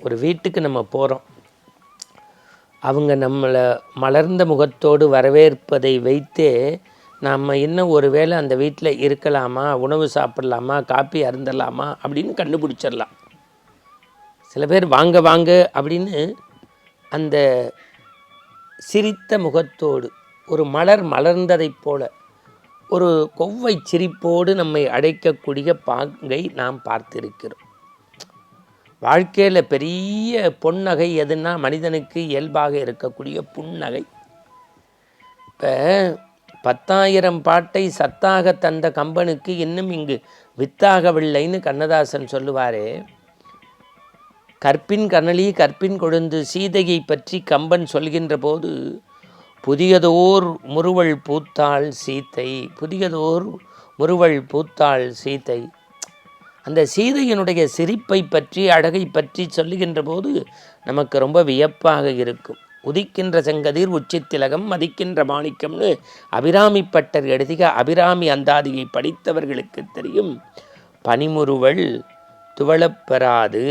ஒரு வீட்டுக்கு நம்ம போகிறோம் அவங்க நம்மளை மலர்ந்த முகத்தோடு வரவேற்பதை வைத்தே நாம் இன்னும் ஒரு வேளை அந்த வீட்டில் இருக்கலாமா உணவு சாப்பிடலாமா காப்பி அருந்தலாமா அப்படின்னு கண்டுபிடிச்சிடலாம். சில பேர் வாங்க வாங்க அப்படின்னு அந்த சிரித்த முகத்தோடு ஒரு மலர் மலர்ந்ததைப் போல ஒரு கொவ்வை சிரிப்போடு நம்மை அழைக்கக்கூடிய பாங்கை நாம் பார்த்திருக்கிறோம். வாழ்க்கையில் பெரிய பொன்னகை எதுன்னா மனிதனுக்கு இயல்பாக இருக்கக்கூடிய புன்னகை. இப்போ பத்தாயிரம் பாட்டை சத்தாக தந்த கம்பனுக்கு இன்னும் இங்கு வித்தாகவில்லைன்னு கண்ணதாசன் சொல்லுவாரே. கற்பின் கனலி கற்பின் கொழுந்து சீதையை பற்றி கம்பன் சொல்கின்ற போது புதியதோர் முறுவல் பூத்தாள் சீத்தை புதியதோர் முறுவல் பூத்தாள் சீத்தை அந்த சீதையினுடைய சிரிப்பை பற்றி அழகை பற்றி சொல்லுகின்ற போது நமக்கு ரொம்ப வியப்பாக இருக்கும். உதிக்கின்ற செங்கதிர் உச்சித்திலகம் மதிக்கின்ற மாணிக்கம்னு அபிராமி பட்டர் அபிராமி அந்தாதியை படித்தவர்களுக்கு தெரியும். பனிமுறுவல் துவளப்பெறாது.